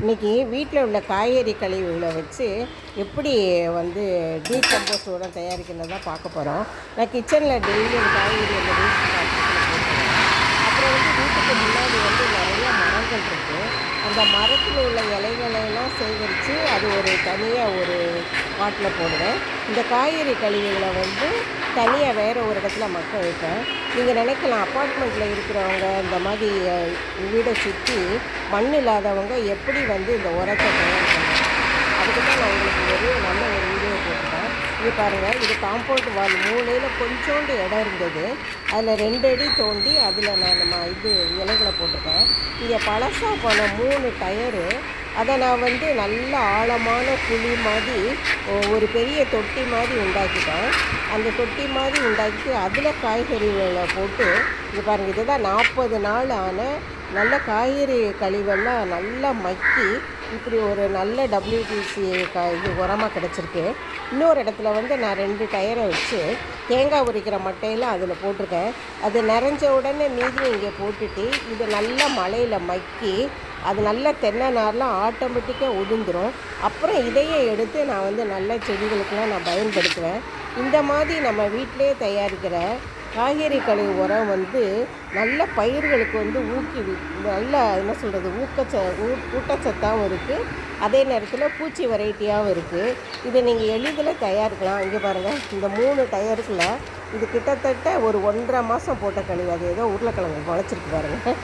இன்னைக்கு வீட்டில் உள்ள காய்கறி கழிவுகளை வச்சு எப்படி வந்து டீகம்போஸ்ட் உரம் தயாரிக்கிறதா பார்க்க போகிறோம் நான் கிச்சனில் டெய்லி காய்கறி அந்த அப்புறம் வந்து வீட்டுக்கு முன்னாடி வந்து நிறைய மரங்கள் இருக்குது அந்த மரத்தில் உள்ள இலைகளையெல்லாம் சேகரித்து அது ஒரு தனியாக ஒரு பாட்டில் போடுவேன். இந்த காய்கறி கழிவுகளை வந்து தனியாக வேறு ஒரு இடத்துல மக்க வைப்பேன். நீங்கள் நினைக்கலாம் அப்பார்ட்மெண்ட்டில் இருக்கிறவங்க இந்த மாதிரி வீடை சுற்றி மண் இல்லாதவங்க எப்படி வந்து இந்த உரத்தை தயார் அதுக்கு தான் நான் உங்களுக்கு ஒரு நல்ல ஒரு வீடியோ போட்டுட்டேன் இது பாருங்கள் இது காம்பவுண்ட் வால் மூலையில் கொஞ்சோண்டு இடம் இருந்தது. அதில் ரெண்டு அடி தோண்டி அதில் நான் நம்ம இது இலைகளை போட்டிருக்கேன். இங்கே பழசாக போன மூணு டயரு அதை நான் வந்து நல்ல ஆழமான குழி மாதிரி ஒரு பெரிய தொட்டி மாதிரி உண்டாக்கிட்டேன். அந்த தொட்டி மாதிரி உண்டாக்கி அதில் காய்கறிகளை போட்டு இது பாருங்கள் இதுதான் நாற்பது நாள் ஆன நல்ல காய்கறி கழிவெல்லாம் நல்லா மக்கி இப்படி ஒரு நல்ல டபிள்யூடிசி க இது உரமாக கிடச்சிருக்கு. இன்னொரு இடத்துல வந்து நான் ரெண்டு டயரை வச்சு தேங்காய் உரிக்கிற மட்டையெல்லாம் அதில் போட்டிருக்கேன். அது நிறைஞ்ச உடனே மீதி இங்கே போட்டுட்டு இது நல்லா மழையில் மக்கி அது நல்ல தென்னை நார்லாம் ஆட்டோமேட்டிக்காக உதிர்ந்துடும் அப்புறம் இதையே எடுத்து நான் வந்து நல்ல செடிகளுக்கெல்லாம் நான் பயன்படுத்துவேன். இந்த மாதிரி நம்ம வீட்டிலே தயாரிக்கிற காய்கறி கழிவு உரம் வந்து நல்ல பயிர்களுக்கு வந்து ஊக்கி நல்ல என்ன சொல்கிறது ஊக்கச்ச ஊ ஊட்டச்சத்தாகவும் இருக்குது அதே நேரத்தில் பூச்சி வெரைட்டியாகவும் இருக்குது இதை நீங்கள் எளிதில் தயாரிக்கலாம். இங்கே பாருங்கள் இந்த மூணு டயருக்குள்ள இது கிட்டத்தட்ட ஒரு ஒன்றரை மாதம் போட்ட கழிவு அது ஏதோ உருளைக்கிழங்கு முளைச்சிருக்கு பாருங்கள்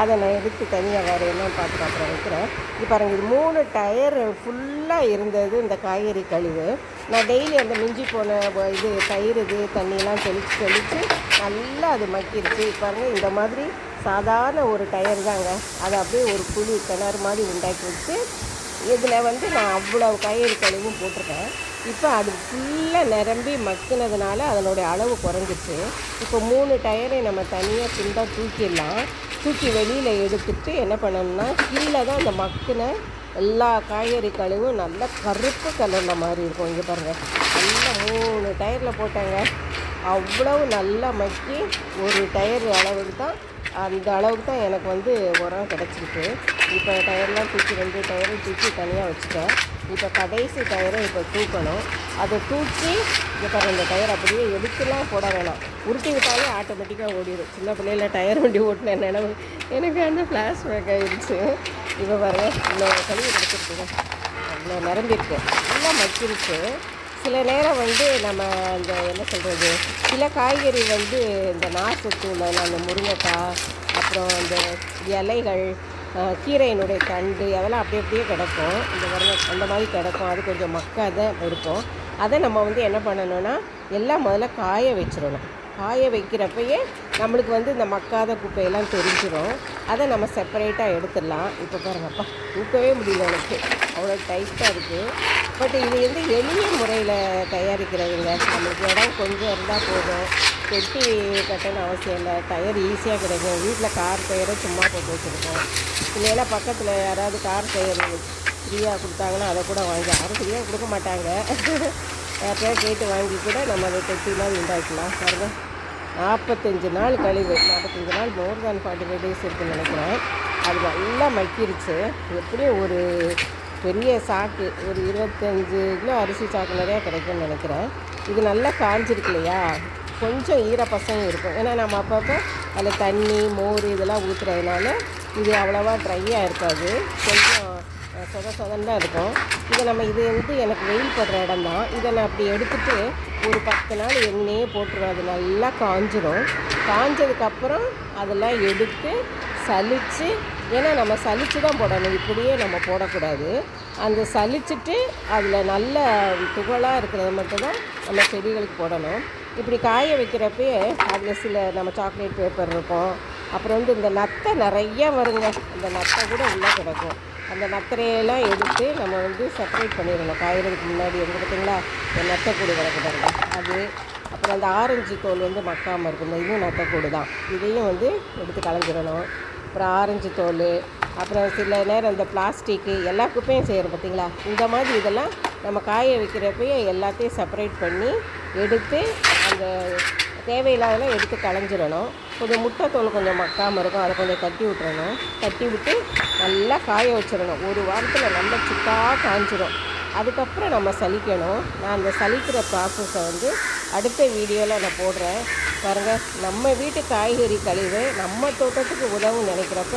அதை நான் எடுத்து தனியாக வேறு என்னன்னு பார்த்து அப்புறம் வைக்கிறேன். இது பாருங்கள் இது மூணு டயர் ஃபுல்லாக இருந்தது இந்த காய்கறி கழிவு. நான் டெய்லி அந்த மிஞ்சி போன இது தயிர் இது தண்ணியெல்லாம் தெளித்து தெளித்து நல்லா அது மக்கிருச்சு. பாருங்கள் இந்த மாதிரி சாதாரண ஒரு டயர் தாங்க. அதை அப்படியே ஒரு குழி கிணறு மாதிரி உண்டாக்கி வச்சு இதில் வந்து நான் அவ்வளோ காய்கறி கழிவும் போட்டிருக்கேன். இப்போ அது ஃபுல்லாக நிரம்பி மக்கினதுனால அதனுடைய அளவு குறைஞ்சிச்சு இப்போ மூணு டயரை நம்ம தனியாக துண்டாக தூக்கிடலாம். தூக்கி வெளியில் எடுத்துட்டு என்ன பண்ணணும்னா கீழே தான் அந்த மக்கின எல்லா காய்கறி கழிவும் நல்லா கருப்பு கலரில் மாதிரி இருக்கும். இங்கே பாருங்கள் நல்லா மூணு டயரில் போட்டாங்க. அவ்வளவு நல்லா மக்கி ஒரு டயர் அளவுக்கு தான் அந்த அளவுக்கு தான் எனக்கு வந்து உரம் கிடச்சிருக்கு. இப்போ டயர்லாம் தூக்கி ரெண்டு டயரும் தூக்கி தனியாக வச்சுட்டேன். இப்போ கடைசி டயரை இப்போ தூக்கணும். அதை தூக்கி இப்போ பாருங்க இந்த டயர் அப்படியே எடுத்துலாம் போட வேணாம். உருட்டி விட்டாலே ஆட்டோமேட்டிக்காக ஓடிடும் சின்ன பிள்ளையில டயர் வண்டி ஓட்டின நினைவு. எனக்கு அந்த ஃப்ளாஷ்பேக் ஆகிடுச்சு இப்போ பாருங்கள் இவ்வளோ கழுவி கிடச்சிருக்குங்க அவ்வளோ நிரம்பிருக்கு நல்லா மக்கிருச்சு. சில நேரம் வந்து நம்ம இந்த என்ன சொல்கிறது சில காய்கறி வந்து இந்த நார்ச்சத்து உள்ள அந்த முருங்கைக்காய் அப்புறம் இந்த இலைகள் கீரையினுடைய தண்டு அதெல்லாம் அப்படி அப்படியே கிடக்கும். இந்த முருங்கை அந்த மாதிரி கிடக்கும். அது கொஞ்சம் மக்காத இருக்கும். அதை நம்ம வந்து என்ன பண்ணணும்னா எல்லாம் முதல்ல காய வச்சிடணும். காய வைக்கிறப்பயே நம்மளுக்கு வந்து இந்த மக்காத குப்பையெல்லாம் தெரிஞ்சிடும் அதை நம்ம செப்பரேட்டாக எடுத்துடலாம். இப்போ பாருங்கப்பா தூக்கவே முடியல எனக்கு. அவ்வளோ டைட்டாக இருக்குது பட் இது வந்து எளிய முறையில் தயாரிக்கிறதுங்க. நம்மளுக்கு இடம் கொஞ்சம் இருந்தால் போதும். கெட்டி கட்டணும் அவசியம் இல்லை. டயர் ஈஸியாக கிடைக்கும். வீட்டில் கார் டயரை சும்மா போட்டு வச்சுருக்கோம். இல்லைன்னா பக்கத்தில் யாராவது கார் டயர் ஃப்ரீயாக கொடுத்தாங்கன்னா அதை கூட வாங்கி யாரும் ஃப்ரீயாக கொடுக்க மாட்டாங்க. யார்கிட்டயா கேட்டு வாங்கி கூட நம்ம அதை தொட்டிலாம் உண்டாக்கலாம் பாருங்கள் நாற்பத்தஞ்சு நாள் கழிவு நாற்பத்தஞ்சு நாள் more than forty five days இருக்குன்னு நினைக்கிறேன். அது நல்லா மக்கிருச்சு. எப்படியும் ஒரு பெரிய சாக்கு ஒரு இருபத்தஞ்சு கிலோ அரிசி சாக்கு நிறையா கிடைக்கும்னு நினைக்கிறேன். இது நல்லா காஞ்சிருக்கு இல்லையா? கொஞ்சம் ஈரப்பசம் இருக்கும். ஏன்னா நம்ம அப்பப்போ அதில் தண்ணி மோர் இதெல்லாம் ஊற்றுறதுனால இது அவ்வளோவா ட்ரையாக இருக்காது. கொஞ்சம் சொத சொதன்னு தான் இருக்கும். இதை நம்ம இது வந்து எனக்கு வெயில் படுற இடம் தான் இதை நான் அப்படி எடுத்துட்டு ஒரு பத்து நாள் எண்ணெயே போட்டுருவோம் அது நல்லா காஞ்சிரும். காஞ்சதுக்கப்புறம் அதெல்லாம் எடுத்து சலித்து ஏன்னா நம்ம சலித்து தான் போடணும். இப்படியே நம்ம போடக்கூடாது. அந்த சலிச்சுட்டு அதில் நல்ல துகளாக இருக்கிறத மட்டும்தான் நம்ம செடிகளுக்கு போடணும். இப்படி காய வைக்கிறப்பயே அதில் சில நம்ம சாக்லேட் பேப்பர் இருக்கும். அப்புறம் வந்து இந்த நத்தை நிறைய வருங்க. அந்த நத்தை கூட உள்ளே கிடக்கும். அந்த நத்தரையெல்லாம் எடுத்து நம்ம வந்து செப்பரேட் பண்ணிடணும். காயறதுக்கு முன்னாடி எங்கே பார்த்தீங்களா இந்த நத்தைக்கூடு கிடக்கு பாருங்க. அது அப்புறம் அந்த ஆரஞ்சு தோல் வந்து மக்காமல் இருக்கும். இந்த இதுவும் நத்தக்கூடு தான். இதையும் வந்து எடுத்து கலந்துடணும். அப்புறம் ஆரஞ்சு தோல் அப்புறம் சில நேரம் இந்த பிளாஸ்டிக்கு எல்லா குப்பையும் செய்கிறோம் பார்த்தீங்களா இந்த மாதிரி இதெல்லாம் நம்ம காய வைக்கிறப்பயே எல்லாத்தையும் செப்பரேட் பண்ணி எடுத்து அந்த தேவையில்லாதெல்லாம் எடுத்து களைஞ்சிடணும் கொஞ்சம் முட்டை தோல் கொஞ்சம் மக்காமல் இருக்கும். அதை கொஞ்சம் தட்டி விட்டுறணும். தட்டி விட்டு நல்லா காய வச்சிடணும். ஒரு வாரத்தில் நல்லா சுக்காக காஞ்சிடும் அதுக்கப்புறம் நம்ம சலிக்கணும். நான் அந்த சலிக்கிற ப்ராசஸை வந்து அடுத்த வீடியோவில் நான் போடுறேன். பாருங்கள் நம்ம வீட்டு காய்கறி கழிவு நம்ம தோட்டத்துக்கு உதவும் நினைக்கிறப்ப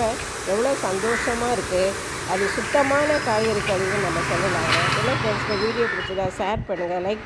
எவ்வளோ சந்தோஷமாக இருக்குது அது சுத்தமான காய்கறி கழிவு நம்ம சொல்லலாம். என்ன ஃப்ரெண்ட்ஸ் வீடியோ பிடிச்சதா ஷேர் பண்ணுங்கள் லைக்